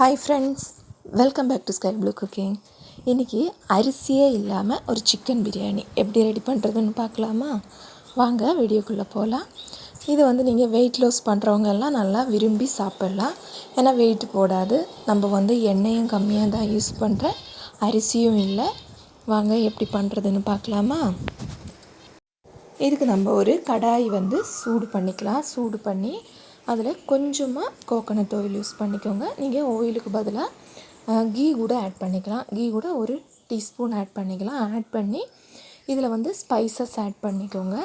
Hi friends welcome back to Sky Blue cooking இன்றைக்கி அரிசியே இல்லாமல் ஒரு சிக்கன் பிரியாணி எப்படி ரெடி பண்ணுறதுன்னு பார்க்கலாமா? வாங்க வீடியோக்குள்ளே போகலாம் இது வந்து நீங்கள் வெயிட் லாஸ் பண்ணுறவங்க எல்லாம் நல்லா விரும்பி சாப்பிட்லாம். ஏன்னா வெயிட் போடாது. நம்ம வந்து எண்ணெயும் கம்மியாக தான் யூஸ் பண்ணுற அரிசியும் இல்லை. வாங்க எப்படி பண்ணுறதுன்னு பார்க்கலாமா? இதுக்கு நம்ம ஒரு கடாய் வந்து சூடு பண்ணிக்கலாம். சூடு பண்ணி அதில் கொஞ்சமாக கோகோனட் ஆயில் யூஸ் பண்ணிக்கோங்க. நீங்கள் ஆயிலுக்கு பதிலாக கீ கூட ஆட் பண்ணிக்கலாம். கீ கூட ஒரு டீஸ்பூன் ஆட் பண்ணிக்கலாம். ஆட் பண்ணி இதில் வந்து ஸ்பைசஸ் ஆட் பண்ணிக்கோங்க.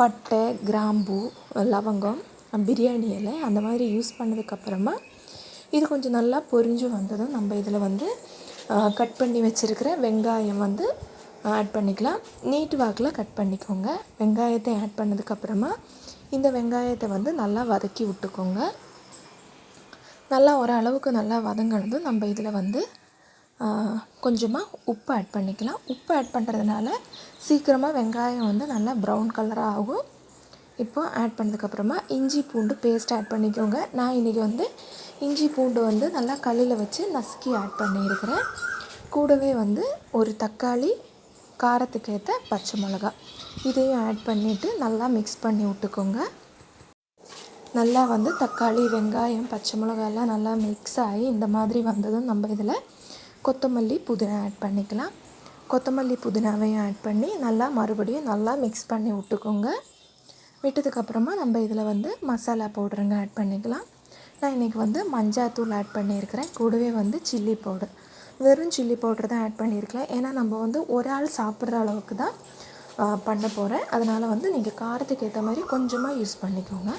பட்டை கிராம்பு லவங்கம் பிரியாணி இலை அந்த மாதிரி யூஸ் பண்ணதுக்கப்புறமா இது கொஞ்சம் நல்லா பொரிஞ்சு வந்ததும் நம்ம இதில் வந்து கட் பண்ணி வச்சுருக்கிற வெங்காயம் வந்து ஆட் பண்ணிக்கலாம். நீட்டு வாக்கில் கட் பண்ணிக்கோங்க. வெங்காயத்தை ஆட் பண்ணதுக்கப்புறமா இந்த வெங்காயத்தை வந்து நல்லா வதக்கி விட்டுக்கோங்க. நல்லா ஓரளவுக்கு நல்லா வதங்கினதும் நம்ம இதில் வந்து கொஞ்சமாக உப்பு ஆட் பண்ணிக்கலாம். உப்பு ஆட் பண்ணுறதுனால சீக்கிரமாக வெங்காயம் வந்து நல்லா ப்ரௌன் கலராக ஆகும். இப்போ ஆட் பண்ணதுக்கப்புறமா இஞ்சி பூண்டு பேஸ்ட் ஆட் பண்ணிக்கோங்க. நான் இன்றைக்கி வந்து இஞ்சி பூண்டு வந்து நல்லா கல்லில் வச்சு நசுக்கி ஆட் பண்ணியிருக்கிறேன். கூடவே வந்து ஒரு தக்காளி காரத்துக்கு ஏற்ற பச்சை மிளகா. இதையும் ஆட் பண்ணிவிட்டு நல்லா மிக்ஸ் பண்ணி விட்டுக்கோங்க. நல்லா வந்து தக்காளி வெங்காயம் பச்சை மிளகாயெல்லாம் நல்லா மிக்ஸ் ஆகி இந்த மாதிரி வந்ததும் நம்ம இதில் கொத்தமல்லி புதினா ஆட் பண்ணிக்கலாம். கொத்தமல்லி புதினாவையும் ஆட் பண்ணி நல்லா மறுபடியும் நல்லா மிக்ஸ் பண்ணி விட்டுக்கோங்க. விட்டதுக்கப்புறமா நம்ம இதில் வந்து மசாலா பவுடருங்க ஆட் பண்ணிக்கலாம். நான் இன்றைக்கி வந்து மஞ்சாத்தூள் ஆட் பண்ணியிருக்கிறேன். கூடவே வந்து சில்லி பவுடர் வெறும் சில்லி பவுடர் தான் ஆட் பண்ணியிருக்கலாம். ஏன்னா நம்ம வந்து ஒரு ஆள் சாப்பிட்ற அளவுக்கு தான் பண்ண போகிறேன் அதனால் வந்து நீங்கள் காரத்துக்கு ஏற்ற மாதிரி கொஞ்சமாக யூஸ் பண்ணிக்கோங்க.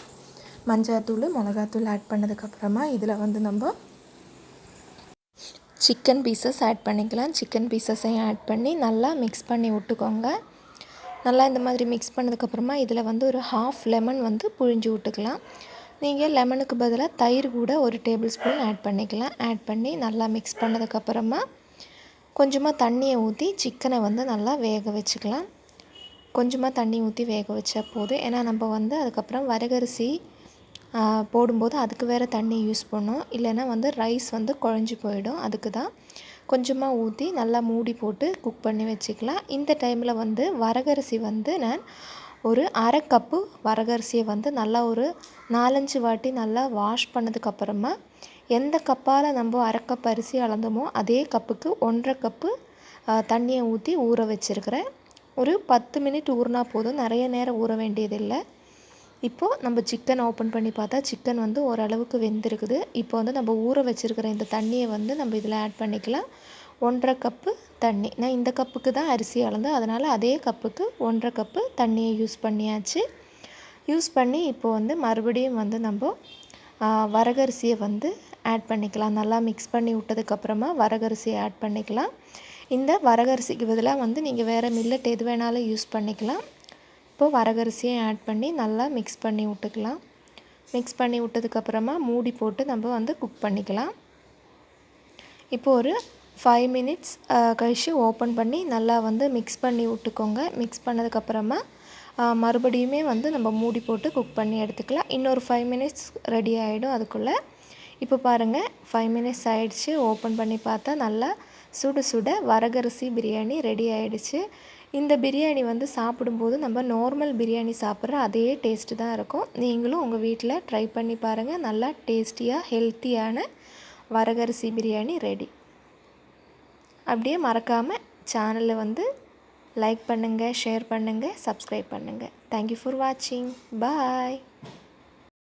மஞ்சாத்தூள் மிளகாத்தூள் ஆட் பண்ணதுக்கப்புறமா இதில் வந்து நம்ம சிக்கன் பீசஸ் ஆட் பண்ணிக்கலாம். சிக்கன் பீசஸையும் ஆட் பண்ணி நல்லா மிக்ஸ் பண்ணி விட்டுக்கோங்க. நல்லா இந்த மாதிரி மிக்ஸ் பண்ணதுக்கப்புறமா இதில் வந்து ஒரு ஹாஃப் லெமன் வந்து புழிஞ்சு விட்டுக்கலாம். நீங்கள் லெமனுக்கு பதிலாக தயிர் கூட ஒரு டேபிள் ஸ்பூன் ஆட் பண்ணிக்கலாம். ஆட் பண்ணி நல்லா மிக்ஸ் பண்ணதுக்கப்புறமா கொஞ்சமாக தண்ணியை ஊற்றி சிக்கனை வந்து நல்லா வேக வச்சுக்கலாம். கொஞ்சமாக தண்ணி ஊற்றி வேக வச்சா போதும். ஏன்னா நம்ம வந்து அதுக்கப்புறம் வரகரிசி போடும்போது அதுக்கு வேறு தண்ணி யூஸ் பண்ணோம். இல்லைன்னா வந்து ரைஸ் வந்து குழஞ்சி போயிடும். அதுக்கு தான் கொஞ்சமாக ஊற்றி நல்லா மூடி போட்டு குக் பண்ணி வச்சுக்கலாம். இந்த டைமில் வந்து வரகரிசி வந்து நான் ஒரு அரை கப்பு வரகரிசியை வந்து நல்லா ஒரு நாலஞ்சு வாட்டி நல்லா வாஷ் பண்ணதுக்கப்புறமா எந்த கப்பால் நம்ம அரை கப் அரிசி அளந்தோமோ அதே கப்புக்கு ஒன்றரை கப்பு தண்ணியை ஊற்றி ஊற வச்சுருக்கிறேன். ஒரு பத்து மினிட் ஊறினா போதும். நிறைய நேரம் ஊற வேண்டியதில்லை. இப்போது நம்ம சிக்கன் ஓப்பன் பண்ணி பார்த்தா சிக்கன் வந்து ஓரளவுக்கு வெந்திருக்குது. இப்போ வந்து நம்ம ஊற வச்சுருக்கிற இந்த தண்ணியை வந்து நம்ம இதில் ஆட் பண்ணிக்கலாம். ஒன்றரை கப்பு தண்ணி. நான் இந்த கப்புக்கு தான் அரிசி அளந்து அதனால் அதே கப்புக்கு ஒன்றரை கப்பு தண்ணியை யூஸ் பண்ணியாச்சு. யூஸ் பண்ணி இப்போ வந்து மறுபடியும் வந்து நம்ம வரகரிசியை வந்து ஆட் பண்ணிக்கலாம். நல்லா மிக்ஸ் பண்ணி விட்டதுக்கப்புறமா வரகரிசியை ஆட் பண்ணிக்கலாம். இந்த வரகரிசிக்கு பதிலாக வந்து நீங்கள் வேறு மில்லட் எது வேணாலும் யூஸ் பண்ணிக்கலாம். இப்போது வரகரிசியை ஆட் பண்ணி நல்லா மிக்ஸ் பண்ணி விட்டுக்கலாம். மிக்ஸ் பண்ணி விட்டதுக்கப்புறமா மூடி போட்டு நம்ம வந்து குக் பண்ணிக்கலாம். இப்போ ஒரு ஃபைவ் மினிட்ஸ் கழித்து ஓப்பன் பண்ணி நல்லா வந்து மிக்ஸ் பண்ணி விட்டுக்கோங்க. மிக்ஸ் பண்ணதுக்கப்புறமா uh, மறுபடியுமே வந்து நம்ம மூடி போட்டு குக் பண்ணி எடுத்துக்கலாம். இன்னொரு ஃபைவ் மினிட்ஸ் ரெடி ஆகிடும் அதுக்குள்ளே. இப்போ பாருங்கள் ஃபைவ் மினிட்ஸ் ஆகிடுச்சு ஓப்பன் பண்ணி பார்த்தா நல்லா சுடு சுட வரகரிசி பிரியாணி ரெடி ஆகிடுச்சு இந்த பிரியாணி வந்து சாப்பிடும்போது நம்ம நார்மல் பிரியாணி சாப்பிட்ற அதே டேஸ்ட்டு தான் இருக்கும். நீங்களும் உங்கள் வீட்டில் ட்ரை பண்ணி பாருங்கள் நல்லா டேஸ்டியாக ஹெல்த்தியான வரகரிசி பிரியாணி ரெடி அப்படியே மறக்காமல் சேனலை வந்து லைக் பண்ணுங்கள் ஷேர் பண்ணுங்கள் சப்ஸ்கிரைப் பண்ணுங்கள் தேங்க்யூ ஃபார் வாட்சிங் பாய்